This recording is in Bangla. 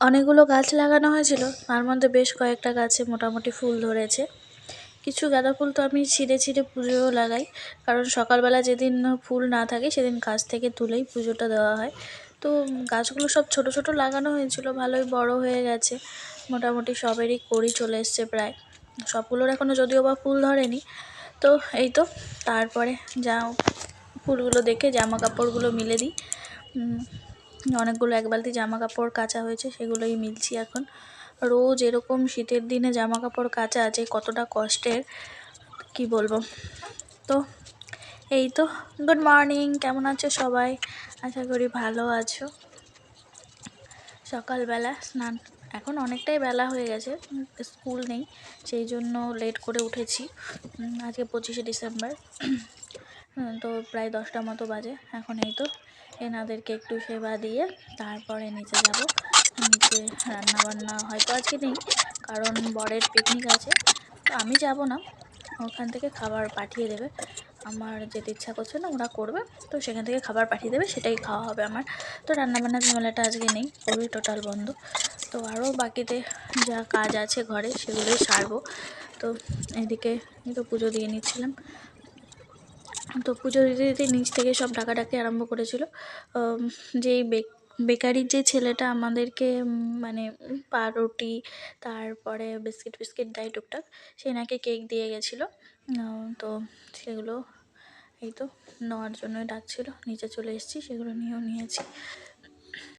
অনেকগুলো গাছ লাগানো হয়েছিল। তার মধ্যে বেশ কয়েকটা গাছে মোটামুটি ফুল ধরেছে। কিছু গাঁদা ফুল তো আমি ছিঁড়ে ছিঁড়ে পুজোও লাগাই। কারণ সকালবেলা যেদিন ফুল না থাকে, সেদিন গাছ থেকে তুলেই পুজোটা দেওয়া হয়। তো গাছগুলো সব ছোট ছোট লাগানো হয়েছিল, ভালোই বড় হয়ে গেছে। মোটামুটি সবেরই কড়ি চলে এসছে প্রায়। সবগুলোর এখনও যদিও বা ফুল ধরেনি। তো এই তো, তারপরে যা ফুলগুলো দেখে জামা কাপড়গুলো মিলে দিই। অনেকগুলো এক বালতি জামা কাপড় কাচা হয়েছে, সেগুলোই মিলছি এখন। রোজ এরকম শীতের দিনে জামা কাপড় কাচা আছে কতটা কষ্টের, কি বলব? তো, এই তো গুড মর্নিং কেমন আছো সবাই? আশা করি ভালো আছো। সকালবেলা স্নান, এখন অনেকটাই বেলা হয়ে গেছে, স্কুল নেই, সেই জন্য লেট করে উঠেছি। আজকে পঁচিশে ডিসেম্বর। তো প্রায় দশটা মতো বাজে। এখন এই তো। এনাদেরকে একটু সেবা দিয়ে তারপরে নিচে যাব। নিচে রান্না বান্না হয়তো আজকে নেই, কারণ বরের পিকনিক আছে। তো আমি যাব না। ওখান থেকে খাবার পাঠিয়ে দেবে। আমার যেতে ইচ্ছা করছে না, ওরা করবে। তো সেখান থেকে খাবার পাঠিয়ে দেবে, সেটাই খাওয়া হবে আমার। তো রান্নাবান্নার ঝামেলাটা আজকে নেই, পুরোই টোটাল বন্ধ। তো আরও বাকিতে যা কাজ আছে ঘরে, সেগুলোই সারবো। তো এদিকে তো পুজো দিয়ে নিচ্ছিলাম। তো পুজো দিতে দিতে নিচ থেকে সব ডাকাডাকি আরম্ভ করেছিল। যেই বেক- বেকারির যে ছেলেটা আমাদেরকে মানে পাউরুটি, তারপরে বিস্কিট বিস্কিট দেয় টুকটাক, সে নাকি কেক দিয়ে গেছিল। তো সেগুলো এই তো নেওয়ার জন্যই ডাকছিল। নিচে চলে এসেছি, সেগুলো নিয়েও নিয়েছি।